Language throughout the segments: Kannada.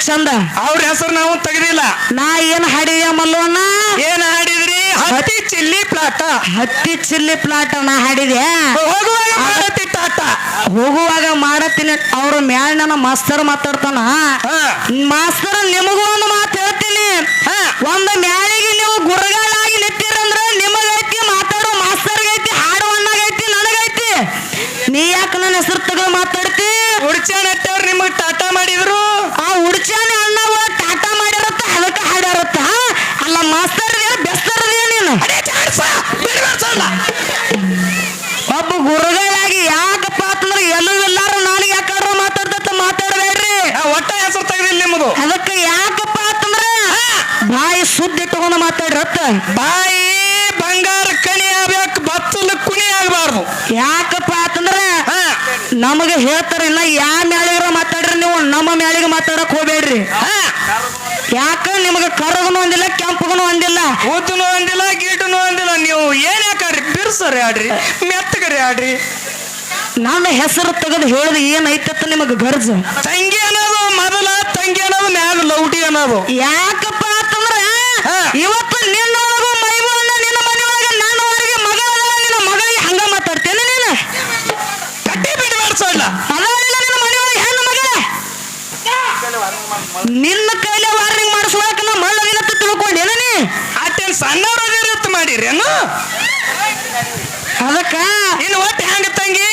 ಚಂದ? ಅವ್ರ ಹೆಸರು ನಾವು ತೆಗ್ದಿಲ್ಲ. ನಾ ಏನ್ ಹಾಡಿಯ ಮಲ್ಲೋಣ ಏನ್ ಹಾಡಿದ್ರಿ? ಹತ್ತಿ ಚಿಲ್ಲಿ ಪ್ಲಾಟ. ಹತ್ತಿ ಚಿಲ್ಲಿ ಪ್ಲಾಟ ನಾ ಹಾಡಿದೆ. ಹೋಗುವಾಗ ಮಾಡತಿ ಟಾಟ ಹೋಗುವಾಗ ಮಾಡತ್ತೀನಿ. ಅವ್ರ ಮ್ಯಾಲ್ನ ಮಾಸ್ತರ್ ಮಾತಾಡ್ತಾನ. ಮಾಸ್ತರ್ ನಿಮಗೂ ಒಂದು ಮಾತು ಹೇಳ್ತೀನಿ. ಒಂದು ಮ್ಯಾಳಿಗೆ ನೀವು ಗುರುಗಳಾಗಿ ನಿಂತಿರಂದ್ರ ನಿಮಗೈತಿ ಮಾತಾಡೋ ಮಾಸ್ತರ್ಗೈತಿ ಹಾಡುವಣ್ಣಗೈತಿ ನನಗೈತಿ. ನೀ ಯಾಕೆ ನನ್ನ ಹೆಸರು ತಗೋ ಮಾತಾಡ್ತಿ ಉಡ್ಚಾನಟ್ಟವ್ರು ನಿಮಗ್ ಟಾಟಾ ಮಾಡಿದ್ರು ಆ ಉಡ್ಚಾನೆ ಅಣ್ಣವ ಟಾಟಾ ಮಾಡಿರತ್ತ ಅದಕ್ಕೆ ಹಾಡಿರತ್ತ ಅಲ್ಲ ಮಾಸ್ತರ್ ಬೆಸ್ತರದೇ ನೀನು ಅದೇ ಚಾನ್ಸ ಬಿಡ್ಬೇಡ್ಸಲ್ಲ. ಒಬ್ಬ ಗುರುಗಳಾಗಿ ಯಾಕಪ್ಪ ಅಂತಂದ್ರೆ ಎಲ್ಲೂ ಎಲ್ಲಾರು ನನಗೆ ಯಾಕಾಡ್ರ ಮಾತಾಡ್ತ ಮಾತಾಡಬೇಡ್ರಿ ಆ, ಒಟ್ಟ ಹೆಸರು ತೆಗ್ದಿಲ್ಲ ನಿಮ್ಮದು ಅದಕ್ಕೆ ಯಾಕಪ್ಪ ಅಂತಂದ್ರೆ ಬಾಯಿ ಮಾತಾಡ್ರಿ ಮಾತಾಡ್ರತ್ತ ಬಾಯಿ ಬಂಗಾರ ಕಣಿ ಆಗ್ಬೇಕು ಬತ್ತಲು ಕುಣಿ ಆಗ್ಬಾರ್ದು. ಯಾಕಪ್ಪ ಅಂತಂದ್ರೆ ನಮಗ ನಮಗೆ ಹೇಳ್ತಾರ ಇನ್ನ ಯಾ ಮ್ಯಾಳಿಗ್ರ ಮಾತಾಡ್ರಿ ನೀವು ನಮ್ಮ ಮ್ಯಾಳಿಗೆ ಮಾತಾಡಕ್ ಹೋಗ್ಬೇಡ್ರಿ. ಯಾಕ ನಿಮಗೆ ಕರಗನು ಒಂದಿಲ್ಲ ಕೆಂಪಗನು ಒಂದಿಲ್ಲ ಊತನು ಒಂದಿಲ್ಲ ಗೀಟನು ಅಂದಿಲ್ಲ. ನೀವು ಏನ್ ಯಾಕ್ರಿ ಬಿರ್ಸರಿ ಆಡ್ರಿ ಮೆತ್ತಗರಿ ಆಡ್ರಿ. ನನ್ನ ಹೆಸರು ತೆಗೆದು ಹೇಳಿದ ಏನೈತತ್ತ ನಿಮಗೆ ಗರ್ಜ. ತಂಗಿ ಅನ್ನೋದು ಮೊದಲ ತಂಗಿ ಅನ್ನೋದು ಮ್ಯಾಗ ಲೌಟಿ ಅನ್ನೋದು. ಯಾಕಪ್ಪ. ಇವತ್ತು ನಿನ್ನೊಳಗೂ ಮೈಬಣ್ಣ ನಿನ್ನ ಮನೆಯೊಳಗೆ ನಾನು ಮಗ ಅದಾಳ, ನಿನ್ನ ಮಗಳಿಗೆ ಹಂಗ ಮಾತಾಡ್ತೇನೆ ನೀನು? ಕಟ್ಟಿ ಬಿಡ್ಬಾರ್ಸಲ್ಲ ಅದಾಳಿಲ್ಲ ನಿನ್ನ ಮನೆಯೊಳಗೆ ಹೆಣ್ಣು ಮಗ ನಿನ್ನ ಕೈಲೇ ವಾರ್ನಿಂಗ್ ಮಾಡಿಸುವಾಗ ನಾ ಮಳ್ಳಗಿನತ್ತ ತಿಳ್ಕೊಂಡೇನ ನೀ? ಆಟೇನ್ ಸಣ್ಣವ್ರದಿರತ್ ಮಾಡಿರೇನು ಅದಕ್ಕ? ಇನ್ನು ಒಟ್ಟು ಹೆಂಗ ತಂಗಿ?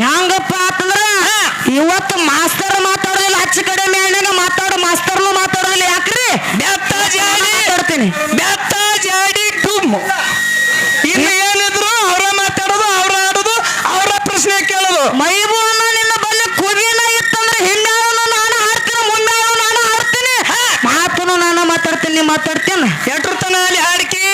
ಹೆಂಗಪ್ಪ ಅಂತಂದ್ರ ಇವತ್ತು ಮಾಸ್ತರ್ ಮಾತಾಡೋದಿಲ್ಲ ಹಚ್ಚ ಕಡೆ ಮ್ಯಾಣ್ಯಾಗ ಮಾತಾಡೋ ಮಾಸ್ತರ್ನು ಮಾತಾಡೋದಿಲ್ಲ ಯಾಕ್ರಿ? ಬೆತ್ತ ಜಾಡಿ ಡುಮ್ ಇನ್ನು ಏನಿದ್ರು ಅವರ ಮಾತಾಡೋದು ಅವ್ರ ಆಡೋದು ಅವರ ಪ್ರಶ್ನೆ ಕೇಳೋದು. ಮೈಬೂನ ನಿನ್ನ ಬಲ್ಲಿ ಕುಗಿನ ಇತ್ತಂದ್ರೆ ಹಿಂದಾಳು ನಾನು ಹಾಡ್ತೀನಿ ಮುಂದಾಳು ನಾನು ಹಾಡ್ತೀನಿ. ಮಾತನು ನಾನು ಮಾತಾಡ್ತೀನಿ ಮಾತಾಡ್ತೀನಿ. ಎಟ್ರ ತನ ಅಲ್ಲಿ ಹಾಡಿಕೆ?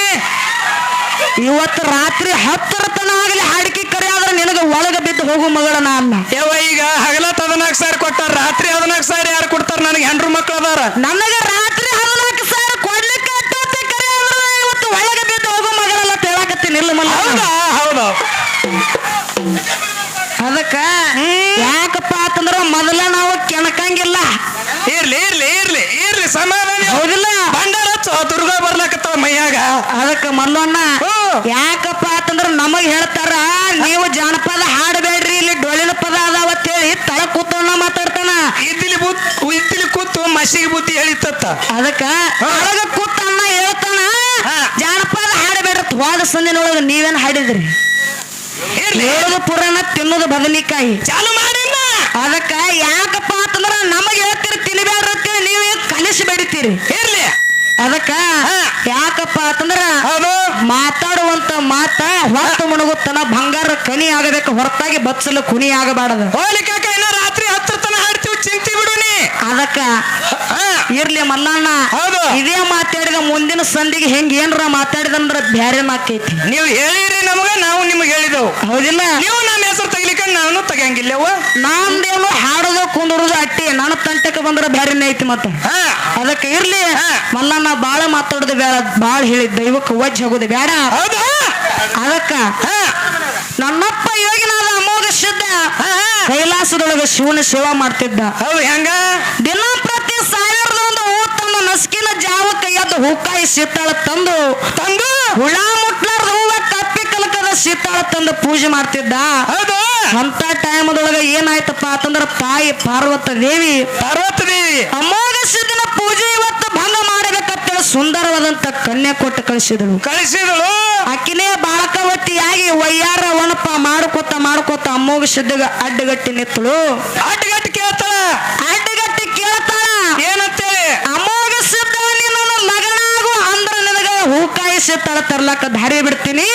ಇವತ್ತು ರಾತ್ರಿ ಹತ್ತರ ತನ ಆಗಲಿ ಹಾಡಿಕೆ ಕರೆ ಆದ್ರೆ ನಿನಗೆ ಒಳಗೆ ಬಿದ್ದು ಹೋಗು ಮಗಳ ನಾನು ಯಾವ ಈಗ ಹಗಲತ್ ಹದಿನಾಲ್ಕು ಸಾವಿರ ಕೊಟ್ಟಾರ ರಾತ್ರಿ ಹದಿನಾಲ್ಕು ಸಾವಿರ ಯಾರು ಕೊಡ್ತಾರ? ನನಗೆ ಹೆಂಡ್ರು ಮಕ್ಳು ಅದಾರ. ನನಗೆ ರಾತ್ರಿ ಹದಿನಾಲ್ಕು ಸಾವಿರ ಕೊಡ್ಲಿಕ್ಕೆ ಅಟ್ಟೋತಿ ಕರೆ ಆದ್ರೆ ಇವತ್ತು ಒಳಗೆ ಬಿದ್ದು ಹೋಗು ಮಗಳೆಲ್ಲ ಹೇಳಕತ್ತೀನಿ ಇಲ್ಲ ಮಲ್ಲ ಹೌದಾ ಹೌದು ಅದಕ್ಕ ಯಾಕಪ್ಪ ಅಂತಂದ್ರ ಮೊದಲ ನಾವು ಕೆಣಕಂಗಿಲ್ಲ. ಇರ್ಲಿ ಇರ್ಲಿ ಇರ್ಲಿ ಇರ್ಲಿ ಸಮಾಧಾನ ಹೌದಿಲ್ಲ? ಬಂಡಾರ ದುರ್ಗ ಬರ್ಲಕತ್ತಾವ ಮೈಯಾಗ. ಅದಕ್ಕ ಮಲ್ಲಣ್ಣ. ಯಾಕಪ್ಪ ಅಂತಂದ್ರ ನಮಗ್ ಹೇಳ್ತಾರ ನೀವು ಜಾನಪದ ಹಾಡಬೇಡ್ರಿ ಇಲ್ಲಿ ಡೊಳ್ಳಿನ ಪದ ಅದಾವ ಅಂತೇಳಿ ತಳ ಕೂತಣ್ಣ ಮಾತಾಡ್ತಾನ. ಇದ್ದಿಲಿ ಬುತ್ ಇದ್ದಿಲಿ ಕೂತು ಮಸಿಗೆ ಬುದ್ಧಿ ಹೇಳಿತ್ತ ಅದಕ್ಕ ಒಳಗ ಕೂತಣ್ಣ ಹೇಳ್ತಾನ. ಜಾನಪದ ಹಾಡಬೇಡ್ರಿ ಹೋದ ಸಂದಿನೊಳಗ ನೀವೇನ್ ಹಾಡಿದ್ರಿ? ಹೇಳುದು ಪುರಾಣ ತಿನ್ನೋದು ಬದನಿಕಾಯಿ ಚಾಲು ಮಾಡಿಲ್ಲ. ಅದಕ್ಕ ಯಾಕಪ್ಪ ಅಂತಂದ್ರ ನಮಗೆ ಹೇಳ್ತೀರಿ ತಿನ್ಬೇಡ್ರಿ ಅಂತೇಳಿ ನೀವು ಕಲಿಸಿ ಬೆಡಿತೀರಿ ಇರ್ಲಿ. ಅದಕ್ಕ. ಯಾಕಪ್ಪ ಅಂತಂದ್ರ ಮಾತಾಡುವಂತ ಮಾತ ಹೊತ್ತು ಮುಣಗುತ್ತನ ಬಂಗಾರ ಕನಿ ಆಗಬೇಕು ಹೊರತಾಗಿ ಬಚ್ಚಲು ಕುನಿ ಆಗಬಾರದು. ಹೋಲಿಕಾಕ ಇನ್ನ ರಾತ್ರಿ ಹತ್ತಿರ ತನ ಹಾಡ್ತೀವಿ ಚಿಂತಿ ಬಿಡು ನೀ. ಅದಕ್ಕ ಇರ್ಲಿ ಮಲ್ಲಣ್ಣ. ಹೌದು. ಇದೇ ಮಾತಾಡಿದ ಮುಂದಿನ ಸಂಧಿಗೆ ಹೆಂಗ್ ಏನ್ರ ಮಾತಾಡಿದಂದ್ರ ಬ್ಯಾರೆ ಮಾಕೈತಿ ನೀವು ಹೇಳಿರಿ ನಮಗ ನಾವು ನಿಮ್ಗೆ ಹೇಳಿದೆವು. ಹೌದಿಲ್ಲ? ನೀವು ನಮ್ಮ ಹೆಸರು ತೆಗಿಲಿಕ್ಕೆ ನಾನು ತೆಗಿಯಂಗಿಲ್ಲವ? ನಾಂದೇನು ಹಾಡೋದು ಕುಂದ್ರದು ಅಟ್ಟಿ ನನ್ನ ತಂಟಕ್ಕೆ ಬಂದ್ರೆ ಬ್ಯಾರೆನೇ ಐತಿ ಮತ್ತೆ. ಹಾ. ಅದಕ್ಕೆ ಇರ್ಲಿ. ಮಲ್ಲಣ್ಣ ಬಾಳ ಮಾತಾಡೋದು ಬೇಡ ಬಾಳ ಹೇಳಿ ದೈವಕ್ಕೆ ವಜ್ಜ ಹೋಗೋದು ಬೇಡ ಹೌದು. ಅದಕ್ಕ ನನ್ನಪ್ಪ ಯೋಗಿನಾದ ಅಮೋಘ ಶುದ್ಧ. ಕೈಲಾಸದೊಳಗೆ ಶಿವನ ಸೇವಾ ಮಾಡ್ತಿದ್ದ. ಹೌದು ಹೆಂಗ? ದಿನ ಪ್ರತಿ ಸಾವಿರದ ಒಂದು ಹೂ ತಮ್ಮ ಜಾವಕ್ಕೆ ಎದ್ದು ಹೂಕಾಯಿ ಸೀತಾಳ ತಂದು ತಂದು ಹುಳ ಮುಟ್ಲಾರ್ದ ಹೂವ ಕಪ್ಪಿ ಕಲಕದ ಸೀತಾಳ ತಂದು ಪೂಜೆ ಮಾಡ್ತಿದ್ದ. ಹೌದು. ಅಂತ ಟೈಮದೊಳಗ ಏನಾಯ್ತಪ್ಪ ಅಂತಂದ್ರ ತಾಯಿ ಪಾರ್ವತ ದೇವಿ ಪಾರ್ವತ ದೇವಿ. ಅಮೋಘ ಸಿದ್ಧನ ಪೂಜೆ ಇವತ್ತು ಭಂಗ ಮಾಡಬೇಕಂತ ಸುಂದರವಾದಂತ ಕನ್ಯೆ ಕೊಟ್ಟು ಕಳಿಸಿದಳು. ಕಳಿಸಿದಳು. ಆಕಿನೇ ಬಾಳಕವತಿಯಾಗಿ ವಯ್ಯಾರ ಒಣಪ ಮಾಡ್ಕೋತ ಮಾಡ್ಕೋತ ಅಮ್ಮೋಗ ಸಿದ್ಧಗ ಅಡ್ಡಗಟ್ಟಿ ನಿತ್ತಳು ಅಡ್ಡಗಟ್ಟಿ ಕೇಳ್ತಾಳ ಅಡ್ಡಗಟ್ಟಿ ಕೇಳ್ತಾಳ ಏನಂತೇಳಿ ಅಮೋಘ ಸಿದ್ಧ ನಿನ್ನ ಲಗನಾಗು ಅಂದ್ರ ನಿನಗ ಹೂಕಾಯಿ ತಳ ತರ್ಲಾಕ ದಾರಿ ಬಿಡ್ತೀನಿ.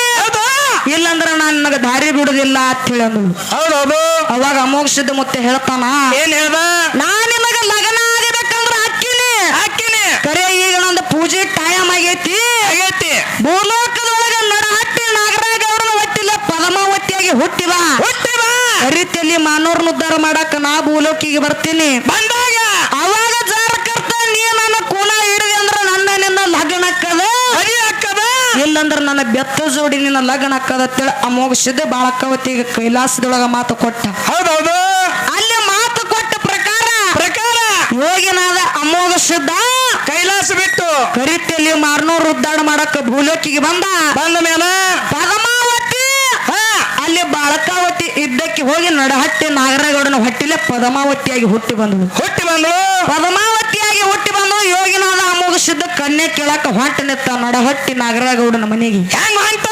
ಇಲ್ಲಂದ್ರ ನಾನ್ ನಿನಗ ದಾರಿ ಬಿಡುದಿಲ್ಲ ಅಂತ ಹೇಳಿ ಅಂದಳು ಹೌದೌದು ಅವಾಗ ಅಮೋಘ ಸಿದ್ಧ ಮತ್ತೆ ಹೇಳ್ತಾನ ಏನ್ ಹೇಳ್ದ? ನಾ ನಿಮಗ ಲಗನ ಆಗಬೇಕಂದ್ರ ಹಾಕಿನಿ ಹಾಕಿನಿ ಕರೆ ಈಗ ನಂದು ಪೂಜೆ ಟೈಮ್ ಆಗೈತಿ. ಆಗೈತಿ. ಭೂಲೋಕದೊಳಗ ನರಹಟ್ಟಿ ನಾಗರಾಜ ಅವ್ರನ್ನ ಒಟ್ಟಿಲ್ಲ ಪದ್ಮಾವತಿಯಾಗಿ ಹುಟ್ಟಿವ ಹುಟ್ಟಿ ಬಾ ರೀತಿಯಲ್ಲಿ ಮಾನವ್ರನ್ನ ಉದ್ಧಾರ ಮಾಡಾಕ ನಾ ಭೂಲೋಕಿಗೆ ಬರ್ತೀನಿ. ಬಂದಾಗ ಅವಾಗ ಜಾರಕರ್ತ ನೀ ನನ್ನ ಕೂನ ಹಿಡಿದಿ ಅಂದ್ರ ನನ್ನ ನಿನ್ನ ಲಗ್ನಕ್ಕದ ಹರಿ ಅಕ್ಕದ ಇಲ್ಲಂದ್ರ ನನ್ನ ಜೋಡಿ ನಿನ್ನ ಲಗ್ನ ಅಕ್ಕದತ್ತೇಳಿ ಅಮೋಘ ಸಿದ್ಧ ಬಾಳಕ್ಕವತ್ತಿಗೆ ಕೈಲಾಸದೊಳಗ ಮಾತು ಕೊಟ್ಟ. ಹೌದೌದು. ಅಲ್ಲಿ ಮಾತು ಕೊಟ್ಟ ಪ್ರಕಾರ ಪ್ರಕಾರ ಯೋಗಿನಾದ ಅಮೋಘ ಸಿದ್ಧ ಕೈಲಾಸ ಬಿಟ್ಟು ಕರಿತಿಯಲ್ಲಿ ಮಾರ್ನೂರು ಉದ್ದಾಡ ಮಾಡಕ್ಕ ಭೂಲೋಕಿಗೆ ಬಂದ. ಬಂದ ಮೇಲೆ ಪದಮಾವತಿ ಅಲ್ಲಿ ಬಾಳಕಾವತಿ ಇದ್ದಕ್ಕೆ ಹೋಗಿ ನಡಹಟ್ಟಿ ನಾಗರಗೌಡನ ಹೊಟ್ಟಿಲೆ ಪದಮಾವತಿಯಾಗಿ ಹುಟ್ಟಿ ಬಂದಳು. ಹುಟ್ಟಿ ಬಂದಳು. ಪದಮಾವತಿಯಾಗಿ ಯೋಗಿನಾದ ಕನ್ನೆ ಕನ್ಯೆ ಕೇಳಕ ಹೊಂಟ ನಿತ್ತ ನಡಹಟ್ಟಿ ನಾಗರಾಗೌಡನ ಮನೆಗೆ. ಹೆಂಗ ಹೊಂಟ?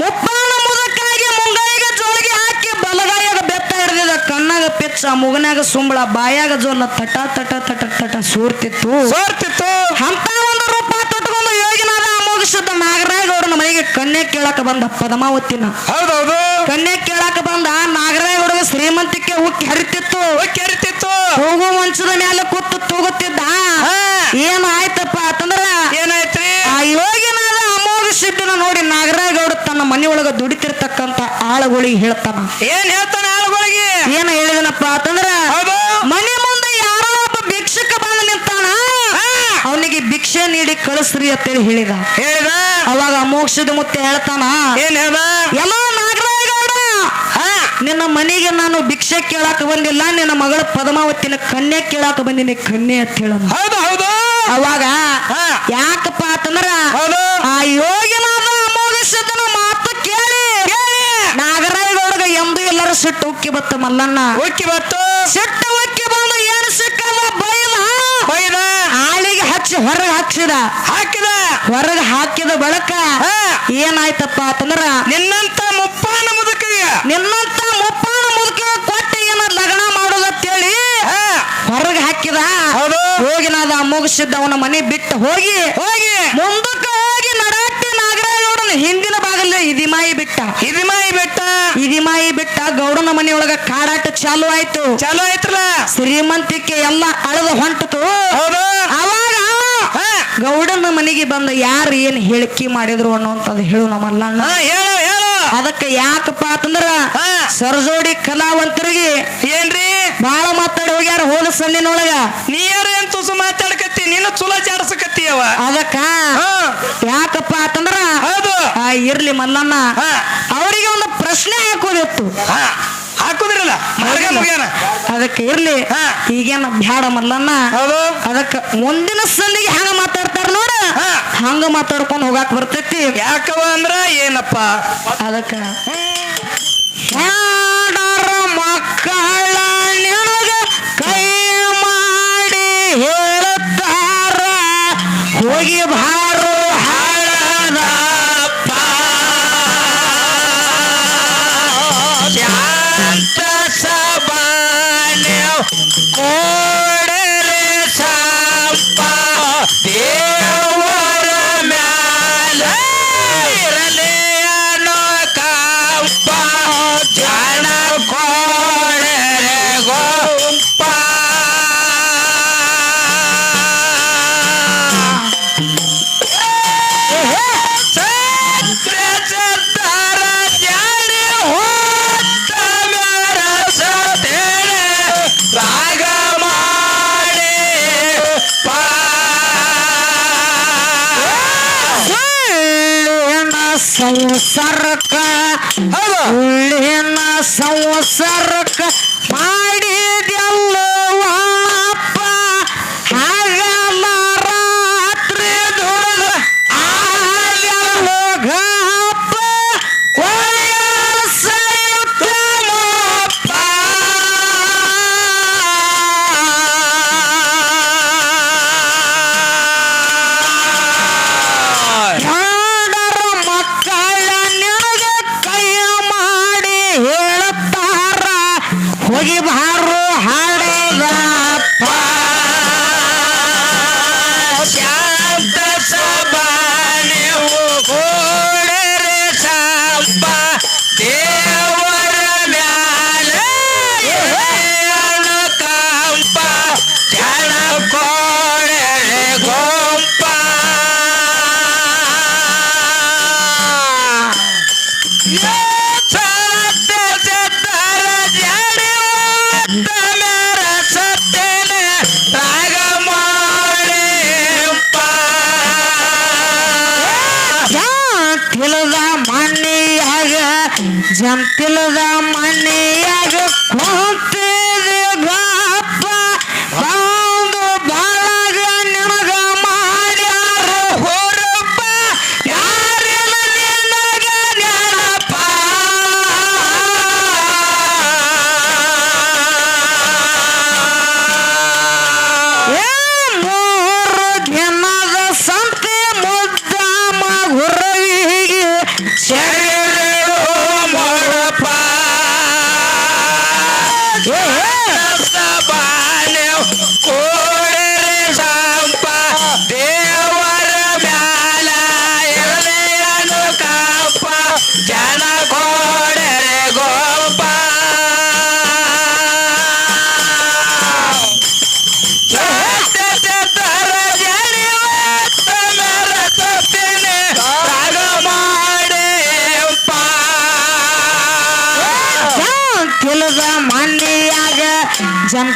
ಮುಪ್ಪಾನ ಮುದಕ್ಕಾಗಿ ಮುಂಗಾಯಿಗೆ ಜೋಳಿಗೆ ಹಾಕಿ ಬಲಗಾಯಾಗ ಬೆತ್ತ ಹಿಡಿದ ಕಣ್ಣಾಗ ಪೆಚ್ಚ ಮುಗನ್ಯಾಗ ಸುಂಬಳ ಬಾಯಾಗ ಜೋಲ ತಟ ತಟ ತಟ ತಟ ಸೂರ್ತಿತ್ತು. ಸೋರ್ತಿತ್ತು. ಅಂತ ಒಂದು ರೂಪ ಯೋಗಿನಾದ ನಾಗರಾಜ್ ನಮ್ಮ ಮನೆಗೆ ಕನ್ಯೆ ಕೇಳಕ್ಕೆ ಬಂದ ಪದ್ಮಾವತಿನ. ಹೌದೌದು. ಕನ್ಯೆ ಕೇಳಾಕ ಬಂದ ನಾಗರಾಯಗೌಡಗ ಶ್ರೀಮಂತಿಕೆ ಉಕ್ಕಿ ಹರಿತಿತ್ತು. ಹರಿತಿತ್ತು. ಹೋಗು ಮಂಚದ ಮೇಲೆ ಕೂತು ತೂಗುತ್ತಿದ್ದ. ಏನು ಏನ್ ಆಯ್ತಪ್ಪ ಅಂತಂದ್ರ ಏನಾಯ್ತ್ರಿ? ಆ ಯೋಗಿನಾದ ಅಮೋಘ ಸಿದ್ಧನ ನೋಡಿ ನಾಗರಾಯಗೌಡ ತನ್ನ ಮನೆಯೊಳಗ ದುಡಿತಿರ್ತಕ್ಕಂತ ಆಳುಗಳಿಗೆ ಹೇಳ್ತಾನ. ಏನ್ ಹೇಳ್ತಾನೆ ಆಳುಗಳಿಗೆ? ಏನ್ ಹೇಳಿದನಪ್ಪ ಅಂತಂದ್ರ ಮನೆ ಮುಂದೆ ಯಾರೋ ಒಬ್ಬ ಭಿಕ್ಷಕ ಬಂದು ನಿಂತಾನ ಹಾ. ಭಿಕ್ಷೆ ನೀಡಿ ಕಳಿಸ್ರಿ ಅಂತೇಳಿ ಹೇಳಿದ. ಹೇಳಿದ? ಅವಾಗ ಮೋಕ್ಷದ ಮುತ್ತೆ ಹೇಳ್ತಾನ ಏನ್ ಹೇಳ್ದ? ಎಲ್ಲ ನಿನ್ನ ಮನೆಗೆ ನಾನು ಭಿಕ್ಷೆ ಕೇಳಾಕ ಬಂದಿಲ್ಲ ನಿನ್ನ ಮಗಳ ಪದ್ಮಾವತಿನ ಕನ್ಯೆ ಕೇಳಾಕ ಬಂದಿನಿ ಕನ್ಯೆ ಅಂತ ಹೇಳ ಹೌದು ಹೌದು. ಅವಾಗ. ಯಾಕಪ್ಪ ಅಂತಂದ್ರ ಹೌದು. ಆ ಯೋಗಿನಾದ ಅಮೋಘ ಸಿದ್ಧನ ಮಾತು ಕೇಳಿ. ನಾಗರಾಯಗೌಡಗ ಎಂದು ಎಲ್ಲರೂ ಸಿಟ್ಟು ಉಕ್ಕಿ ಬತ್ತ ಮಲ್ಲಣ್ಣ. ಉಕ್ಕಿ ಬತ್ತು. ಸಿಟ್ಟು ಉಕ್ಕಿ ಬಂದು ಏನು ಸಿಕ್ಕದ ಬೈದ ಬೈದ ಆಳಿಗೆ ಹಚ್ಚಿ ಹೊರಗೆ ಹಾಕ್ಸಿದ. ಹಾಕಿದ. ಹೊರಗೆ ಹಾಕಿದ ಬಳಕ. ಏನಾಯ್ತಪ್ಪ ಅಂತಂದ್ರ ನಿನ್ನಂತ ಮುಪ್ಪಾನ ಮುದುಕಿಗೆ. ನಿನ್ನಂತ ಮುಪ್ಪಾನ ಮುದುಕ ಕೊಟ್ಟು ಏನ ಲಗ್ನ ಮಾಡೋದತ್ತೇಳಿ. ಹೊರಗ ಹೊರಗೆ ಹಾಕಿದ. ಹೌದು. ಹೋಗಿನಾದ ಮುಗಿಸಿದ್ದ ಅವನ ಮನೆ ಬಿಟ್ಟು ಹೋಗಿ. ಹೋಗಿ. ಮುಂದಕ್ಕೆ ಹೋಗಿ ನಡಾಟಿ ಅವ್ರನ್ನ ಹಿಂದಿನ ಭಾಗದಲ್ಲಿ ಇದಿಮಾಯಿ ಬಿಟ್ಟ. ಇದಿಮಾಯಿ ಬಿಟ್ಟ. ಇದಿಮಾಯಿ ಬಿಟ್ಟ ಗೌಡನ ಮನೆಯೊಳಗ ಕಾಡಾಟ ಚಾಲು ಆಯ್ತು. ಚಾಲು ಆಯ್ತಲ್ಲ. ಶ್ರೀಮಂತಿಕೆ ಎಲ್ಲ ಅಳದ ಹೊಂಟತು. ಹೌದು. ಅವಾಗ ಹಾ ಗೌಡನ ಮನೆಗೆ ಬಂದ ಯಾರು ಏನ್ ಹೇಳಿಕೆ ಮಾಡಿದ್ರು ಅನ್ನುವಂಥದ್ದು ಹೇಳು ನಮ್ಮಲ್ಲ ಅದಕ್ಕ ಹಾ ಹೇಳು ಹೇಳು. ಅದಕ್ಕೆ ಯಾಕಪ್ಪ ಅಂತಂದ್ರ ಸರಜೋಡಿ ಕಲಾವಂತರಿಗೆ ಏನ್ರಿ? ಬಾಳ ಮಾತಾಡಿ ಹೋಗ್ಯಾರ ಹೋದ ಸಣ್ಣಿನೊಳಗ ನೀ ಯಾರು ಏನ್ ತುಸು ಮಾತಾಡಕತ್ತಿ? ನೀನು ಚುಲ ಜಾಡ್ಸಕತ್ತಿ ಅವ ಅದಕ್ಕ ಹಾ. ಯಾಕಪ್ಪ ಅಂತಂದ್ರ ಹೌದು. ಆ ಇರ್ಲಿ ಮಲ್ಲಣ್ಣ. ಅವರಿಗೆ ಒಂದು ಪ್ರಶ್ನೆ ಹಾಕೋದಿತ್ತು. ಹಾಕುದ್ರಲ್ಲ? ಮಾರ್ಗ ಮುಗಿಯನ ಅದಕ್ಕೆ ಇರ್ಲಿ. ಈಗೇನ ಬ್ಯಾಡ ಮಲ್ಲಣ್ಣ ಹೌದು. ಅದಕ್ಕೆ ಮುಂದಿನ ಸಂದಿಗೆ ಹಂಗ ಮಾತಾಡ್ತಾರ ನೋಡ. ಹಂಗ ಮಾತಾಡ್ಕೊಂಡು ಹೋಗಾಕ ಬರ್ತೈತಿ. ಯಾಕವ ಅಂದ್ರ ಏನಪ್ಪ? ಅದಕ್ಕೆ ಯಾಡರ ಮಕ್ಕಳ ನಿನಗ ಕೈ ಮಾಡಿ ಹೇಳುತ್ತಾರ. ಹೋಗಿ ಬಾರು ಜಂತಿಲದ ಮನೆಯಾಗ ಕೂತ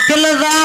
Boulevard.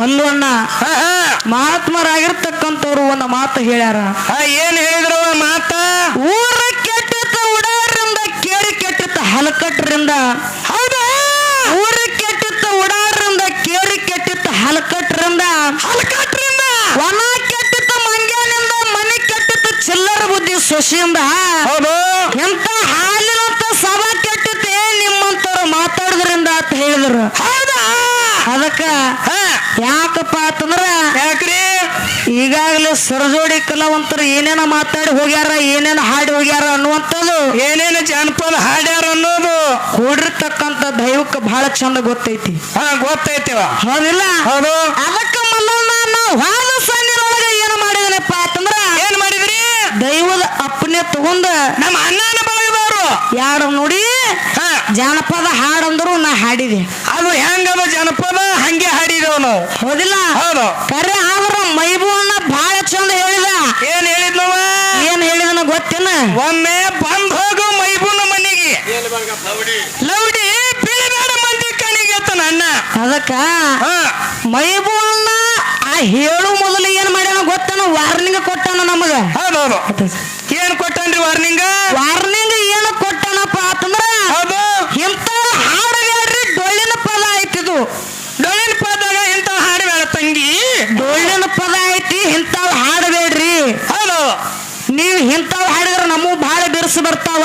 ಮಲ್ಲಣ್ಣ ಮಹಾತ್ಮರಾಗಿರ್ತಕ್ಕಂಥವ್ರು ಒಂದು ಮಾತು ಹೇಳ್ಯಾರ. ಏನ್ ಹೇಳಿದ್ರು ಮಾತ? ಊರ ಕೆಟ್ಟಿತ್ತ ಉಡಾರರಿಂದ ಕೇಳಿ ಕೆಟ್ಟಿತ್ತ ಹಲಕಟ್ರಿಂದ. ಹೌದಾ? ಊರ ಕೆಟ್ಟಿತ್ತ ಉಡಾರರಿಂದ ಕೇಳಿ ಕೆಟ್ಟಿತ್ತ ಹಲಕಟ್ರಿಂದ. ಹಲಕಟ್ರಿಂದ? ಒಣ ಕೆಟ್ಟಿತ್ತ ಮಂಗ್ಯಾನಿಂದ ಮನೆ ಕೆಟ್ಟಿತ್ತ ಚಿಲ್ಲರ ಬುದ್ಧಿ ಸೊಸಿಯಿಂದ. ಹೌದು. ಎಂತ ಹಾಲಿನಂತ ಸಭಾ ಕೆಟ್ಟಿತ್ತೆ ನಿಮ್ಮಂತವ್ರು ಮಾತಾಡೋದ್ರಿಂದ ಅಂತ ಹೇಳಿದ್ರು. ಹೌದಾ? ಅದಕ್ಕ ಯಾಕಪ್ಪ ಅಂತಂದ್ರ ಯಾಕ್ರಿ? ಈಗಾಗಲೇ ಸರಜೋಡಿ ಕಲಾವಂತರು ಏನೇನ ಮಾತಾಡಿ ಹೋಗ್ಯಾರ ಏನೇನ ಹಾಡಿ ಹೋಗ್ಯಾರ ಅನ್ನುವಂಥದ್ದು ಏನೇನು ಜಾನಪದ ಹಾಡ್ಯಾರ ಅನ್ನೋದು? ಕೂಡಿರ್ತಕ್ಕಂಥ ದೈವಕ್ಕೆ ಬಹಳ ಚಂದ ಗೊತ್ತೈತಿ. ಹಾ ಹೌದಿಲ್ಲ? ಹೌದು. ಅದಕ್ಕೆ ಏನು ಮಾಡಿದನಪ್ಪ ಅಂತಂದ್ರ ಏನ್ ಮಾಡಿದ್ರಿ? ದೈವದ ಅಪ್ಪನೆ ತಗೊಂಡ ನಮ್ಮ ಅಣ್ಣನ ಬಳಗದವರು ಯಾರು ನೋಡಿ ಜಾನಪದ ಹಾಡಂದ್ರು ನಾ ಹಾಡಿದೆ. ಅದು ಹೆಂಗದ ಜನಪದ? ಹಂಗೆ ಹಾಡಿದೇವ್ ನಾವು. ಹೌದಿಲ್ಲ? ಹೌದು. ಕರೆ ಆದ್ರ ಮೈಬೂವಣ್ಣ ಬಹಳ ಚಂದ ಹೇಳಿದ. ಏನ್ ಹೇಳಿದ್ನವ? ಏನ್ ಹೇಳಿದನ ಗೊತ್ತೇನ? ಒಮ್ಮೆ ಬಂದ್ ಹೋಗು ಮೈಬೂನ ಮನೆಗೆ. ಲೌಡಿ ಬೀಳಬೇಡ ಮಂದಿ ಕಣಿಗೆ ಅತ್ತನ ಅಣ್ಣ ಅದಕ್ಕ ಮೈಬೂವಣ್ಣ ಆ ಹೇಳು ಮೊದಲು ಏನ್ ಮಾಡ್ಯಾನ ಗೊತ್ತೇನ? ವಾರ್ನಿಂಗ್ ಕೊಟ್ಟಾನ ನಮಗ. ಹೌದೌದು. ಏನ್ ಕೊಟ್ಟನ್ರಿ ವಾರ್ನಿಂಗ್ ವಾರ್ನಿಂಗ್ ಏನು ಕೊಟ್ಟಾನಪ್ಪ ಅಂತಂದ್ರ ಹೌದು ಇಂಥ ಹಾಡಬೇಡ್ರಿ ಡೊಳ್ಳಿನ ಪದ ಆಯ್ತಿದು ಡೊಳ್ಳಿನ ಪದಾಗ ಇಂತ ಹಾಡಬೇಡ ತಂಗಿ ಡೊಳ್ಳಿನ ಪದ ಐತಿ ಇಂಥವ್ ಹಾಡಬೇಡ್ರಿ ಹೌದು ನೀವು ಇಂಥವ್ ಹಾಡಿದ್ರೆ ನಮಗೂ ಬಹಳ ಬಿರುಸು ಬರ್ತಾವ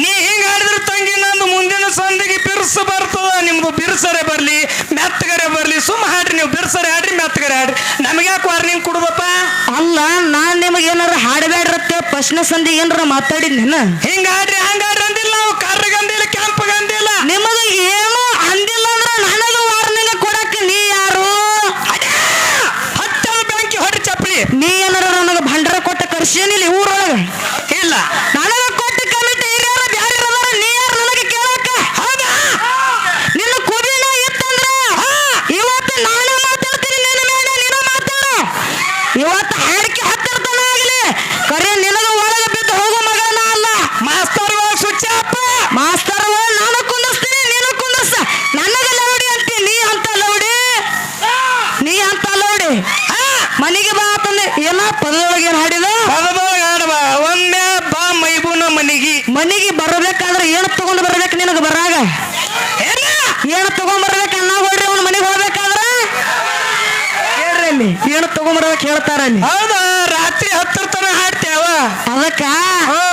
ನೀ ಹಿಂಗ ಹಾಡಿದ್ರೆ ತಂಗಿ ನಂದು ಮುಂದಿನ ಸಂದಿಗೆ ಬಿರ್ಸು ಬರ್ತದ ನಿಮ್ದು ಬಿರ್ಸರೆ ಬರ್ಲಿ ಮೆತ್ತಗರೆ ಬರ್ಲಿ ಸುಮ್ಮ ಹಾಡ್ರಿ ನೀವು ಬಿರ್ಸರೆ ಹಾಡ್ರಿ ಮೆತ್ತಗರೆ ಹಾಡ್ರಿ ನಮ್ಗೆ ಯಾಕೆ ವಾರ್ನಿಂಗ್ ಕೊಡುದಪ್ಪ ಅಲ್ಲ ನಾನ್ ನಿಮಗೆ ಏನಾರ ಹಾಡಬೇಡ್ರತ್ತೆ ಪ್ರಶ್ನೆ ಸಂಧಿ ಏನಾರ ಮಾತಾಡಿದ್ನೇನ ಹಿಂಗಾಡ್ರಿ ಹಂಗ ಹಾಡ್ರಿ ಅಂದಿಲ್ಲ ನಾವು ಕರ್ರಗಂದಿಲ್ಲ ಕೆಂಪಗಂದಿಲ್ಲ ನಿಮಗ ಏನು ಅಂದಿಲ್ಲ ಅಂದ್ರೆ ನನಗ ವಾರ್ನಿಂಗ್ ಕೊಡಕ್ಕೆ ನೀ ಯಾರು ಹತ್ತದ ಬ್ಯಾಂಕಿ ಹೊಡ್ರಿ ಚಪ್ಪಲಿ ನೀ ಏನಾರ ನನಗ ಭಂಡಾರ ಕೊಟ್ಟ ಕರ್ಸೇನಿಲ್ಲ ಊರೊಳಗ ಇಲ್ಲ ನನಗ ಕೊಟ್ಟ ಕಮಿಟಿ ಹಿರಿಯರ ಬ್ಯಾರೆ ಇರೋದಾರ ನೀ ಯಾರು ನನಗೆ ಕೇಳಕ್ಕ ಹೌದಾ ನಿನ್ನ ಕುದಿನ ಇತ್ತಂದ್ರ ಇವತ್ತು ನಾನು ಮಾತಾಡ್ತೀನಿ ನಿನ್ನ ಮೇಲೆ ನೀನು ಮಾತಾಡು ಇವತ್ತು ಹಾಡಿಕೆ ಹತ್ತಿರ್ತಾನ ಆಗಲಿ ಕರೆ ನಿನಗ ಒಳಗ ಬಿದ್ದು ಹೋಗೋ ಮಗನ ಅಲ್ಲ ಮಾಸ್ತರ್ ಸ್ವಿಚ್ ಅಪ್ಪ ಮಾಸ್ತರ್ ನಾನು ಕುಂದಿಸ್ತೀನಿ ನೀನು ಕುಂದಿಸ್ತ ನನಗ ಲೌಡಿ ಅಂತಿ ನೀ ಅಂತ ಲೌಡಿ ನೀ ಅಂತ ಲೌಡಿ ಮನೆಗೆ ಬಾ ಅಂತಂದೆ ಏನ ಪದದೊಳಗೆ ಏನ್ ಹಾಡಿದ ಪದದೊಳಗ ಹಾಡಬ ಒಮ್ಮೆ ಬಾ ಮೈಬೂನ ಮನಿಗಿ ಮನೆಗೆ ಬರಬೇಕಾದ್ರೆ ಏನು ತಗೊಂಡು ಬರ್ಬೇಕು ನಿನಗೆ ಬರಾಗ ಏನ ಏನು ತಗೊಂಡ್ ಬರ್ಬೇಕು ಅನ್ನ ಹೊಡ್ರಿ ಅವ್ನ ಮನೆಗೆ ಹೋಗ್ಬೇಕಾದ್ರ ಹೇಳ್ರಿ ಅಲ್ಲಿ ಹೇಳ್ತಾರ ಅಲ್ಲಿ ಹೌದಾ? ರಾತ್ರಿ ಹತ್ತರ ತನ ಹಾಡ್ತೇವ ಅದಕ್ಕ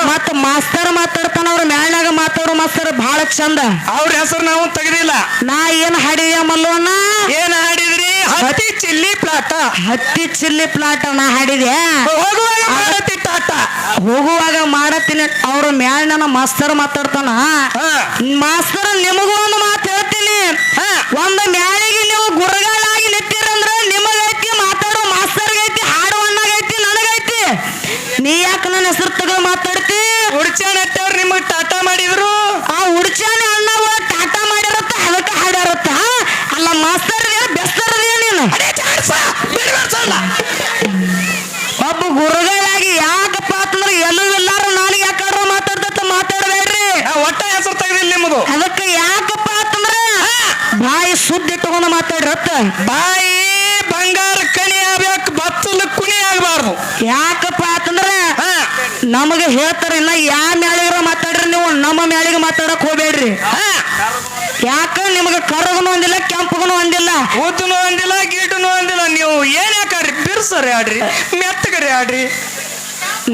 ಮತ್ತ ಮಾಸ್ತರ್ ಮಾತಾಡ್ತಾನ ಅವ್ರ ಮ್ಯಾಲ್ನಾಗ ಮಾತಾಡೋ ಮಾಸ್ತರ್ ಬಹಳ ಚಂದ. ಅವ್ರ ಹೆಸರು ನಾವು ತೆಗ್ದಿಲ್ಲ. ನಾ ಏನ್ ಹಾಡಿದ್ಯ ಮಲ್ಲೋಣ ಏನ್ ಹಾಡಿದ್ರಿ? ಹತ್ತಿ ಚಿಲ್ಲಿ ಪ್ಲಾಟ. ಹತ್ತಿ ಚಿಲ್ಲಿ ಪ್ಲಾಟ ನಾ ಹಾಡಿದೆ. ಹೋಗುವಾಗ ಮಾಡತ್ತಿ ಟಾಟ. ಹೋಗುವಾಗ ಮಾಡತ್ತೀನಿ ಅವ್ರ ಮ್ಯಾಲ್ ನನ್ನ ಮಾಸ್ತರ್ ಮಾತಾಡ್ತಾನ. ಮಾಸ್ತರ್ ನಿಮಗೂ ಒಂದು ಮಾತು ಹೇಳ್ತೀನಿ. ಒಂದು ಮ್ಯಾಳಿಗೆ ನೀವು ಗುರುಗಳಾಗಿ ನಿಂತಿರಂದ್ರ ನಿಮಗೈತಿ ಮಾತಾಡೋ ಮಾಸ್ತರ್ಗೈತಿ ಹಾಡು ಅಣ್ಣಗೈತಿ ನನಗೈತಿ ನೀ ಯಾಕೆ ನನ್ನ ಹೆಸರು ತಗೋ ಮಾತಾಡ್ತಿ? ಉಡ್ಚಾನ ಅತ್ತವ್ರು ನಿಮಗ್ ಟಾಟಾ ಮಾಡಿದ್ರು. ಆ ಉಡ್ಚಾನ ಅಣ್ಣವ ಟಾಟಾ ಮಾಡಿರತ್ತ ಅದಕ್ಕೆ ಹಾಡಿರತ್ತ ಅಲ್ಲ ಮಾಸ್ತರ್ ಬೆಸ್ತರ ನೀನು ಒಬ್ಬ ಗುರುಗಳಾಗಿ ಯಾಕಪ್ಪ ಅಂತಂದ್ರೆ ಎಲ್ಲೂ ಎಲ್ಲಾರು ನಾನು ಯಾಕಾಡ್ರ ಮಾತಾಡ್ತ ಮಾತಾಡಬೇಡ್ರಿ. ಒಟ್ಟ ಹೆಸರು ತೆಗ್ದಿಲ್ಲ ನಿಮ್ಮದು ಅದಕ್ಕೆ ಯಾಕಪ್ಪ ಅಂತಂದ್ರೆ ಬಾಯಿ ಸುದ್ದಿ ತಗೊಂಡು ಮಾತಾಡ್ರತ್ತ. ಬಾಯಿ ಬಂಗಾರ ಕಣಿ ಆಗ್ಬೇಕು ಆಗ್ಬಾರ್ದು ಯಾಕಪ್ಪ ಅಂತಂದ್ರೆ ನಮಗೆ ಹೇಳ್ತಾರೆ ಇನ್ನ ಯಾ ಮ್ಯಾಳಿಗರ ಮಾತಾಡ್ರಿ ನೀವು ನಮ್ಮ ಮ್ಯಾಳಿಗೆ ಮಾತಾಡಕ್ ಹೋಗ್ಬೇಡ್ರಿ. ಯಾಕ ನಿಮಗೆ ಕರಗನು ಅಂದಿಲ್ಲ ಕೆಂಪಗನು ಅಂದಿಲ್ಲ? ಊತನು ಅಂದಿಲ್ಲ ಗೀಟನು ಅಂದಿಲ್ಲ. ನೀವು ಏನ್ ಯಾಕ್ರಿ ಬಿರ್ಸರಿ ಆಡ್ರಿ ಮೆತ್ತಗರಿ ಆಡ್ರಿ.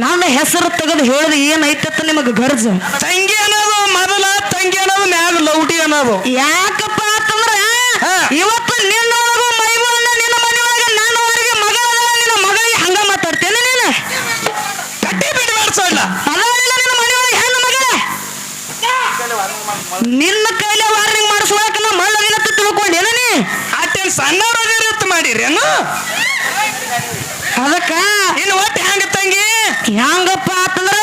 ನನ್ನ ಹೆಸರು ತೆಗೆದು ಹೇಳಿದ ಏನೈತೆ ನಿಮಗೆ ಗರ್ಜ. ತಂಗಿ ಅನ್ನೋದು ಮೊದಲ ತಂಗಿ ಅನ್ನೋದು ಮ್ಯಾಗ ಲೌಟಿ ಅನ್ನೋದು. ಯಾಕಪ್ಪ ಅಂತಂದ್ರೆ ಹಾ. ಇವತ್ತು ನಿನ್ನೊಳಗು ಮೈಬೂರನ್ನ ನಿನ್ನ ಮನೆಯೊಳಗೆ ನನ್ನವರೆಗೆ ಮಗ ಅದಾಳ, ನಿನ್ನ ಮಗಳಿಗೆ ಹಂಗ ಮಾತಾಡ್ತೇನೆ ನೀನು ಕಟ್ಟಿ ಬಿಡ್ಬೇಡ್ಸಲ್ಲ ಅದಾಳಿಲ್ಲ ನಿನ್ನ ಮನೆಯೊಳಗೆ ಹೆಣ್ಣು ಮಗಳ ನಿನ್ನ ಕೈಲೇ ವಾರ್ನಿಂಗ್ ಮಾಡಿಸುವಾಗ ನಾ ಮಳ್ಳದಿನ ತಿಳ್ಕೊಂಡೇನ ನೀ? ಸಣ್ಣವ್ರ ಮಾಡಿರಿ ಏನು? ಅದಕ್ಕ ಇನ್ನು ಒಟ್ಟು ಹೆಂಗ ತಂಗಿ? ಹೆಂಗಪ್ಪ ಅಂತಂದ್ರ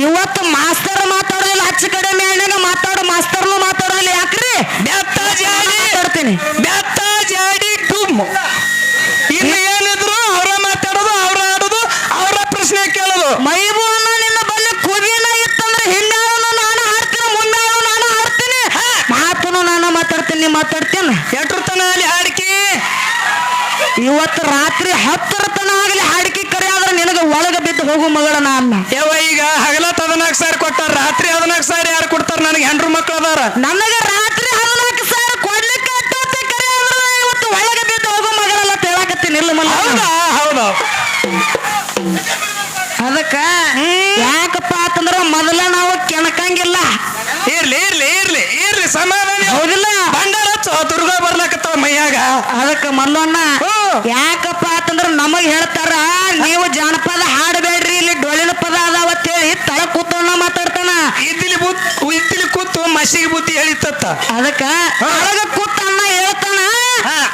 ಇವತ್ತು ಮಾಸ್ತರ್ ಮಾತಾಡೋದಿಲ್ಲ ಹಚ್ಚ ಕಡೆ ಮ್ಯಾಣ್ಯಾಗ ಮಾತಾಡೋ ಮಾಸ್ತರ್ನು ಮಾತಾಡೋದಿಲ್ಲ ಯಾಕ್ರಿ? ಬೆತ್ತ ಜಾಡಿ ಮಾತಾಡ್ತೀನಿ. ಬೆತ್ತ ಜಾಡಿ ಡುಮ್ ಇನ್ನು ಏನಿದ್ರು ಅವ್ರ ಮಾತಾಡೋದು ಅವ್ರ ಆಡೋದು ಅವ್ರ ಪ್ರಶ್ನೆ ಕೇಳೋದು ಮೈಬೂನ ನಿನ್ನ ಬಲ್ಲಿ ಕುದಿನ ಇತ್ತಂದ್ರೆ ಹಿಂದಾಳು ನಾನು ಹಾಡ್ತೀನಿ ಮುಂದಾಳು ನಾನು ಹಾಡ್ತೀನಿ ಮಾತನು ನಾನು ಮಾತಾಡ್ತೀನಿ ನೀ ಮಾತಾಡ್ತೀನಿ ಎಟ್ರ ತನ ಅಲ್ಲಿ ಹಾಡ್ಕಿ ಇವತ್ತು ರಾತ್ರಿ ಹತ್ತರ ತನ ಆಗಲಿ ಹಾಡಿಕೆ ಕರೆ ಆದ್ರೆ ನಿನಗೆ ಒಳಗೆ ಬಿದ್ದು ಹೋಗು ಮಗಳ ನಾನು ಯವ್ವ ಈಗ ಹಗಲತ್ ಹದಿನಾಲ್ಕು ಸಾವಿರ ಕೊಟ್ಟಾರ ರಾತ್ರಿ ಹದಿನಾಲ್ಕು ಸಾವಿರ ಯಾರು ಕೊಡ್ತಾರ? ನನಗೆ ಹೆಂಡ್ರು ಮಕ್ಳು ಅದಾರ. ನನಗೆ ರಾತ್ರಿ ಹದಿನಾಲ್ಕು ಸಾವಿರ ಕೊಡ್ಲಿಕ್ಕೆ ಕರೆ ಆದ್ರೆ ಇವತ್ತು ಒಳಗೆ ಬಿದ್ದು ಹೋಗು ಮಗಳಲ್ಲ ಹೇಳಕತ್ತೀನಿ ಇಲ್ಲ ಮಲ್ಲ. ಹೌದಾ? ಹೌದಾ? ಅದಕ್ಕ ಯಾಕಪ್ಪ ಅಂತಂದ್ರ ಮೊದಲ ನಾವು ಕೆಣಕಂಗಿಲ್ಲ. ಇರ್ಲಿ ಇರ್ಲಿ ಇರ್ಲಿ ಇರ್ಲಿ ಸಮಾಧಾನ. ಹೌದಿಲ್ಲ? ಬಂಡಾರ ದುರ್ಗ ಬರ್ಲಾಕತ್ತಾವ ಮೈಯಾಗ. ಅದಕ್ಕ ಮಲ್ಲಣ್ಣ. ಯಾಕಪ್ಪ ಅಂತಂದ್ರ ನಮಗ್ ಹೇಳ್ತಾರ ನೀವು ಜಾನಪದ ಹಾಡಬೇಡ್ರಿ ಇಲ್ಲಿ ಡೊಳ್ಳಿನ ಪದ ಅದಾವ ಅಂತೇಳಿ ತಳ ಕೂತವನ್ನ ಮಾತಾಡ್ತಾನ. ಇದ್ದಿಲಿ ಬುತ್ ಇದ್ದಿಲಿ ಕೂತು ಮಸಿಗೆ ಬುದ್ಧಿ ಹೇಳಿತ್ತ ಅದಕ್ಕ ಒಳಗ ಕೂತನ್ನ ಹೇಳ್ತಾನ.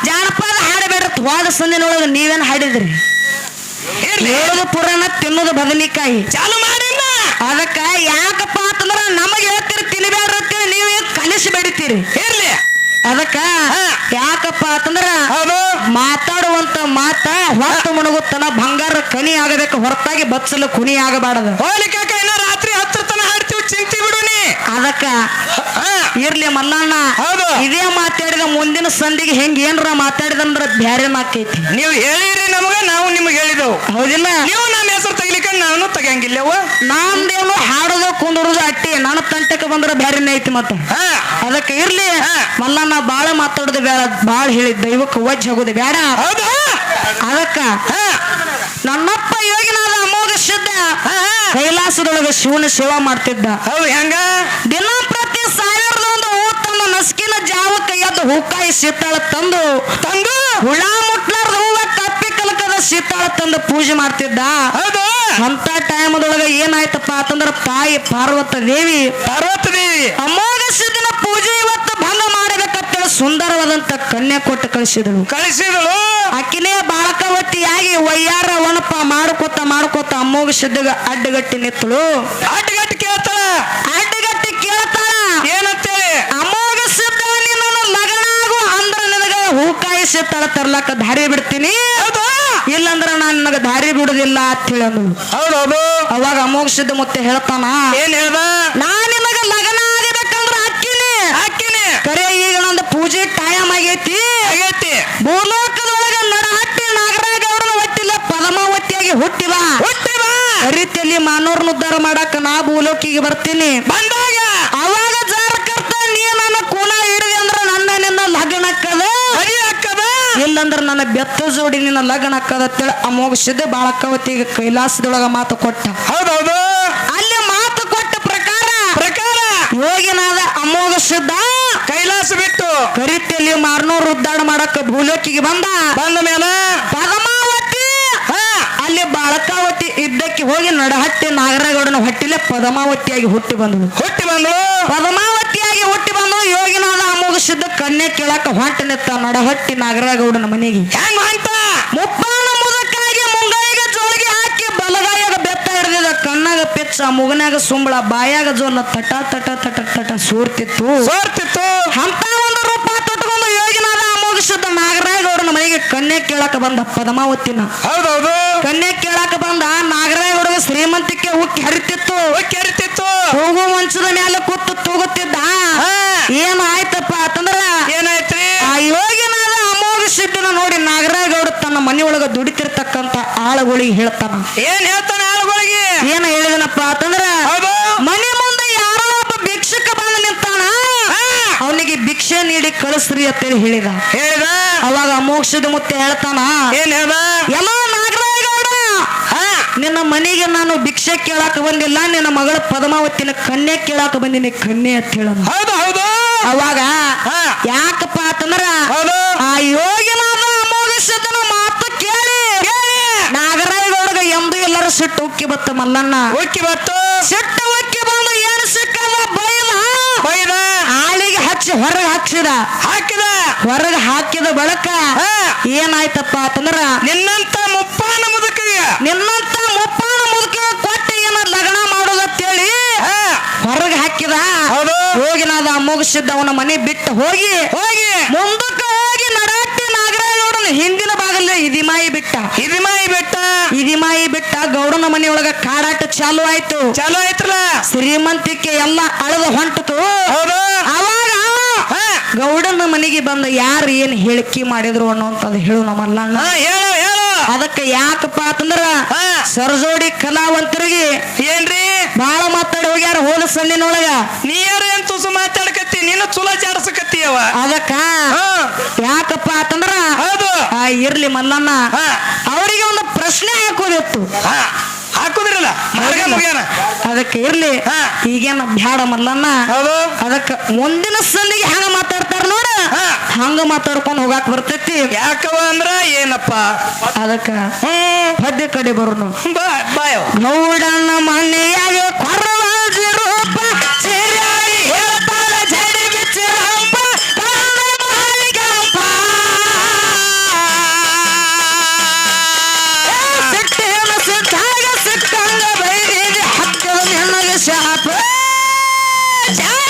ಜಾನಪದ ಹಾಡಬೇಡ್ರಿ ಹೋದ ಸಂದಿನೊಳಗ ನೀವೇನ್ ಹಾಡಿದ್ರಿ? ಹೇಳೋದು ಪುರಾಣ ತಿನ್ನೋದು ಬದನಿಕಾಯಿ. ಚಾಲು ಮಾಡಿ ಅದಕ್ಕ ಯಾಕಪ್ಪ ಅಂತಂದ್ರ ನಮಗ್ ಹೇಳ್ತೀರಿ ತಿನ್ಬೇಡ್ರಿ ಅಂತೇಳಿ ನೀವೇ ಕಲಿಸಿ ಬೆಡಿತೀರಿ ಇರ್ಲಿ. ಅದಕ್ಕ. ಯಾಕಪ್ಪ ಅಂತಂದ್ರ ಹೌದು. ಮಾತಾಡುವಂತ ಮಾತ ಹೊತ್ತು ಮುಣಗುತ್ತನ ಬಂಗಾರ ಕನಿ ಆಗಬೇಕು ಹೊರತಾಗಿ ಬಚ್ಚಲು ಕುನಿ ಆಗಬಾರದು. ಇನ್ನ ರಾತ್ರಿ ಹತ್ರ ತನ ಹಾಡ್ತೀವಿ ಚಿಂತಿ ಬಿಡು ನೀ. ಅದಕ್ಕ ಇರ್ಲಿ ಮಲ್ಲಣ್ಣ ಹೌದು. ಇದೇ ಮಾತಾಡಿದ ಮುಂದಿನ ಸಂಧಿಗೆ ಹೆಂಗ ಏನ್ರ ಮಾತಾಡಿದಂದ್ರ ಬ್ಯಾರೆ ಮಾಕೈತಿ ನೀವು ಹೇಳಿರಿ ನಮಗ ನಾವು ನಿಮ್ಗೆ ಹೇಳಿದೆವು. ಹೌದಿಲ್ಲ. ನೀವು ನಮ್ಮ ಹೆಸರು ತೆಗಿಲಿಕ್ಕೆ ನಾನು ತೆಗಿಯಂಗಿಲ್ಲವ. ನಾಮ್ದೇನು ಹಾಡೋದು ಕುಂದುರುದು ಅಟ್ಟಿ. ನನ್ನ ತಂಟಕ್ಕೆ ಬಂದ್ರ ಬ್ಯಾರೆನೇ ಐತಿ ಮತ್ತೆ. ಹಾ. ಅದಕ್ಕೆ ಇರ್ಲಿ. ಮಲ್ಲಣ್ಣ ಬಾಳ ಮಾತಾಡುದು ಬೇಡ. ಬಾಳ ಹೇಳಿ ದೈವಕ್ಕೆ ವಜ್ಜ ಹೋಗೋದು ಬೇಡ. ಹೌದಾ. ಅದಕ್ಕ ನನ್ನಪ್ಪ ಯೋಗಿನಾದ ಅಮೋಘ ಶುದ್ಧ. ಕೈಲಾಸದೊಳಗೆ ಶಿವನ ಸೇವಾ ಮಾಡ್ತಿದ್ದ. ಹೆಂಗ? ದಿನ ಪ್ರತಿ ಸಾವಿರದ ಒಂದು ಹೂ ತನ್ನ ನಸ್ಕಿನ ಜಾವಕ್ಕ ಎದ್ದು ಹೂಕಾಯಿ ಶೀತಾಳ ತಂದು ತಂದು? ಹುಳ ಮುಟ್ಲಾರ್ದ ಹೂವ ಕಪ್ಪಿ ಕಲಕದ ಶೀತಾಳ ತಂದು ಪೂಜೆ ಮಾಡ್ತಿದ್ದ. ಹೌದು. ಅಂತ ಟೈಮದೊಳಗ ಏನಾಯ್ತಪ್ಪ ಅಂತಂದ್ರ ತಾಯಿ ಪಾರ್ವತ ದೇವಿ ಪಾರ್ವತ ದೇವಿ. ಅಮೋಘ ಸಿದ್ಧನ ಪೂಜೆ ಇವತ್ತು ಭಂಗ ಮಾಡಬೇಕಂತೇಳಿ ಸುಂದರವಾದಂತ ಕನ್ಯಾ ಕೊಟ್ಟು ಕಳಿಸಿದಳು. ಕಳಿಸಿದಳು? ಆಕಿನೇ ಬಾಳಕವತಿಯಾಗಿ ವಯ್ಯಾರ ಒಣಪ ಮಾಡ್ಕೋತ ಮಾಡ್ಕೋತ ಅಮ್ಮೋಗ ಸಿದ್ಧಗ ಅಡ್ಡಗಟ್ಟಿ ನಿತ್ತಳು ಅಡ್ಡಗಟ್ಟಿ ಕೇಳ್ತಾಳ? ಅಡ್ಡಗಟ್ಟಿ ಕೇಳ್ತಾಳ. ಏನಂತೇಳಿ? ಅಮೋಘ ಸಿದ್ಧ ನಿನ್ನ ಮಗನಾಗು ಆಗು ಅಂದ್ರ ನಿನಗ ಹೂಕಾಯಿ ಸಿತ್ತಾಳ ತರ್ಲಾಕ ದಾರಿ ಬಿಡ್ತೀನಿ. ಹೌದು. ಇಲ್ಲಂದ್ರ ನಾನು ನಿನಗ ದಾರಿ ಬಿಡುದಿಲ್ಲ ಅಂತ ಹೇಳ ಅವಾಗ ಅಮೋಘ ಸಿದ್ಧ ಮತ್ತೆ ಹೇಳ್ತಾನ ಏನ್ ಹೇಳ್ದ? ನಾ ನಿನಗ ಲಗ್ನ ಆಗಬೇಕಂದ್ರ ಅಕ್ಕಿನಿ ಹಾಕಿನಿ ಕರೆ ಈಗ ಪೂಜೆ ಟೈಮ್ ಆಗೈತಿ ಆಗೈತಿ. ಭೂಲೋಕದೊಳಗ ನಡಹಟ್ಟಿ ನಾಗರಾಜ ಹೊಟ್ಟಿಲ್ಲ ಪದ್ಮಾವತಿಯಾಗಿ ಹುಟ್ಟಿಲ್ಲ ಹುಟ್ಟಿ ಬಾ. ರೀತಿಯಲ್ಲಿ ಮಾನವ್ರನ್ನ ಉದ್ಧಾರ ಮಾಡಕ್ ನಾ ಭೂಲೋಕಿಗೆ ಬರ್ತೀನಿ. ಬಂದಾಗ. ಅವಾಗ ಜಾರಕರ್ತ ನೀ ನನ್ನ ಕೂನ ಹಿಡಿದೆ ಅಂದ್ರ ನನ್ನ ನಿನ್ನ ಲಗ್ನ ಅಕ್ಕದ? ಹರಿ ಹಾಕದ ಇಲ್ಲಂದ್ರ ನನ್ನ ಬೆತ್ತ ಜೋಡಿ ನಿನ್ನ ಲಗ್ನ ಹಾಕದ ಅಂತೇಳಿ ಅಮೋಘ ಸಿದ್ಧ ಬಾಳಕವತಿಗೆ ಕೈಲಾಸದೊಳಗ ಮಾತು ಕೊಟ್ಟ. ಹೌದೌದು. ಅಲ್ಲಿ ಮಾತು ಕೊಟ್ಟ ಪ್ರಕಾರ ಪ್ರಕಾರ. ಯೋಗಿನಾದ ಅಮೋಘ ಸಿದ್ಧ ಕರಿತಿಯಲ್ಲಿ ಮಾರ್ನೂರು ಉದ್ದಾರ ಮಾಡಾಕ ಭೂಲೋಕಿಗೆ ಬಂದ? ಬಂದ ಮೇಲೆ? ಪದಮಾವತಿ. ಅಲ್ಲಿ ಬಾಳಕಾವತಿ ಇದ್ದಕ್ಕೆ ಹೋಗಿ ನಡಹಟ್ಟಿ ನಾಗರಗೌಡನ ಹೊಟ್ಟಿಲೆ ಪದಮಾವತಿಯಾಗಿ ಹುಟ್ಟಿ ಬಂದಳು ಹುಟ್ಟಿ ಬಂದಳು ಪದಮಾವತಿಯಾಗಿ ಹುಟ್ಟಿ ಬಂದು ಯೋಗಿನಾದ ಅಮೋಘಸಿದ್ದ ಕನ್ಯೆ ಕೇಳಕ ಹೊಂಟ ನಿತ್ತ ನಡಹಟ್ಟಿ ನಾಗರಗೌಡನ ಮನೆಗೆ. ಹೆಂಗ ಅಂತ ಮುಪ್ಪಾನ ಮುದಕ್ಕಾಗಿ ಮುಂಗೈಗೆ ಜೋಳಿಗೆ ಹಾಕಿ ಬಲಗಾಯಾಗ ಬೆತ್ತ ಹಿಡಿದಿದ ಕಣ್ಣಾಗ ಪೆಚ್ಚ ಮುಗನ್ಯಾಗ ಸುಂಬಳ ಬಾಯಾಗ ಜೋಲ ತಟ ತಟ ತಟ ತಟ ಸೂರ್ತಿತ್ತು. ಸೋರ್ತಿತ್ತು. ಅಂತ ಒಂದು ರೂಪ ತೊಟ್ಕೊಂಡು ಯೋಗಿನಾದ ಅಮೋಘಸಿದ್ದ ನಾಗರಾಯಗೌಡನ ಮನೆಗೆ ಕನ್ಯೆ ಕೇಳಾಕ ಬಂದ ಪದ್ಮಾವತಿನ. ಹೌದೌದು. ಕನ್ಯೆ ಕೇಳಾಕ ಬಂದ ನಾಗರಾಯಗೌಡಗ ಶ್ರೀಮಂತಿಕೆ ಉಕ್ಕಿ ಹರಿತಿತ್ತು. ಕೆರಿತಿತ್ತು ಹೋಗು ಮಂಚದ ಮೇಲೆ ಕೂತು ತೂಗುತ್ತಿದ್ದ. ಏನ್ ಆಯ್ತಪ್ಪ ಅಂತಂದ್ರ ಏನಾಯ್ತ್ರಿ? ಆ ಯೋಗಿನಾದ ಅಮೋಘ ಸಿದ್ಧನ ನೋಡಿ ನಾಗರಾಯಗೌಡ ತನ್ನ ಮನೆಯೊಳಗ ದುಡಿತಿರ್ತಕ್ಕಂತ ಆಳುಗಳಿಗೆ ಹೇಳ್ತಾನ. ಏನ್ ಹೇಳ್ತಾನೆ ಆಳುಗಳಿಗೆ? ಏನ್ ಹೇಳಿದನಪ್ಪ ಅಂತಂದ್ರ ಮನೆ ಮುಂದೆ ಯಾರೋ ಒಬ್ಬ ಭಿಕ್ಷಕ ಬಂದು ನಿಂತಾನ ಹಾ. ಅವನಿಗೆ ಭಿಕ್ಷೆ ನೀಡಿ ಕಳಿಸ್ರಿ ಅಂತೇಳಿ ಹೇಳಿದ. ಹೇಳಿದ? ಅವಾಗ ಮೋಕ್ಷದ ಮುತ್ತೆ ಹೇಳ್ತಾನ ಏನ್ ಹೇಳ್ದ? ಎಲ್ಲ ನಾಗರಾಯಗೌಡ! ಹಾ? ನಿನ್ನ ಮನೆಗೆ ನಾನು ಭಿಕ್ಷೆ ಕೇಳಾಕ ಬಂದಿಲ್ಲ ನಿನ್ನ ಮಗಳ ಪದ್ಮಾವತಿನ ಕನ್ಯೆ ಕೇಳಾಕ ಬಂದಿನಿ ಕನ್ಯೆ ಅಂತ ಹೇಳ ಹೌದು ಹೌದು. ಅವಾಗ. ಯಾಕಪ್ಪ ಅಂತಂದ್ರ ಆ ಯೋಗಿನಾದ ಅಮೋಘ ಮಾತು ಕೇಳಿ ನಾಗರಾಯಗೌಡಗ ಎಂದು ಎಲ್ಲರೂ ಸಿಟ್ಟು ಉಕ್ಕಿ ಬತ್ತ ಮಲ್ಲಣ್ಣ. ಉಕ್ಕಿ ಬತ್ತು. ಸಿಟ್ಟು ಉಕ್ಕಿ ಬಂದು ಏನು ಸಿಕ್ಕದ ಬೈದ ಬೈದ ಹಚ್ಚಿ ಹೊರಗೆ ಹಾಕ್ಸಿದ. ಹಾಕಿದ. ಹೊರಗೆ ಹಾಕಿದ ಬಳಕ. ಏನಾಯ್ತಪ್ಪ ಅಂತಂದ್ರ ನಿನ್ನಂತ ಮುಪ್ಪಾನ ಮುದುಕಿಗೆ. ನಿನ್ನಂತ ಮುಪ್ಪಾನ ಮುದುಕ ಕೊಟ್ಟು ಏನ ಲಗ್ನ ಮಾಡೋದತ್ತೇಳಿ? ಹೊರಗೆ ಹಾಕಿದ. ಹೌದು. ಹೋಗಿನಾದ ಮುಗಿಸಿದ್ದ ಅವನ ಮನೆ ಬಿಟ್ಟು ಹೋಗಿ ಹೋಗಿ. ಮುಂದಕ್ಕೆ ಹೋಗಿ ನಡಾಟಿ ನಾಗರಾಜಗೌಡನ ಹಿಂದಿನ ಭಾಗದಲ್ಲಿ ಇದಿಮಾಯಿ ಬಿಟ್ಟ. ಇದಿಮಾಯಿ ಬಿಟ್ಟ. ಇದಿಮಾಯಿ ಬಿಟ್ಟ ಗೌಡನ ಮನೆಯೊಳಗ ಕಾಡಾಟ ಚಾಲು ಆಯ್ತು. ಚಾಲು ಆಯ್ತಲ್ಲ. ಶ್ರೀಮಂತಿಕೆ ಎಲ್ಲ ಅಳದ ಹೊಂಟತು ಹೌದು ಅವಾಗ ಹಾ ಗೌಡನ ಮನೆಗೆ ಬಂದು ಯಾರು ಏನ್ ಹೇಳಿಕೆ ಮಾಡಿದ್ರು ಅನ್ನೋಂಥದ್ದು ಹೇಳು ನಮ್ಮಲ್ಲ ಹೇಳು ಹೇಳು. ಅದಕ್ಕೆ ಯಾಕಪ್ಪ ಅಂತಂದ್ರ ಸರಜೋಡಿ ಕಲಾವಂತರಿಗೆ ಏನ್ರಿ? ಬಾಳ ಮಾತಾಡಿ ಹೋಗ್ಯಾರ ಹೋದ ಸಣ್ಣಿನೊಳಗ ನೀ ಯಾರು ಏನ್ ತುಸು ಮಾತಾಡಕತ್ತಿ? ನೀನು ಚುಲ ಜಾಡ್ಸಕತ್ತೀಯವ ಅದಕ್ಕ ಯಾಕಪ್ಪ ಅಂತಂದ್ರ ಹೌದು. ಆ ಇರ್ಲಿ ಮಲ್ಲಣ್ಣ. ಅವರಿಗೆ ಒಂದು ಪ್ರಶ್ನೆ ಹಾಕೋದಿತ್ತು. ಹಾಕುದ್ರಲ್ಲ? ಅದಕ್ಕೆ ಇರ್ಲಿ. ಈಗೇನ ಬ್ಯಾಡ ಮಲ್ಲನ್ನ ಅದಕ್ಕ ಮುಂದಿನ ಸಂದಿಗೆ ಹಂಗ ಮಾತಾಡ್ತಾರ ನೋಡ. ಹಂಗ ಮಾತಾಡ್ಕೊಂಡು ಹೋಗಾಕ ಬರ್ತೈತಿ. ಯಾಕವ ಅಂದ್ರ ಏನಪ್ಪ? ಅದಕ್ಕ ಪದ್ಯ ಕಡೆ ಬರೋಣ ಬಾಯ್ ನೋಡಣ್ಣ ಮಣ್ಣೆಯಾಗೆ ಕೊರವ Yes!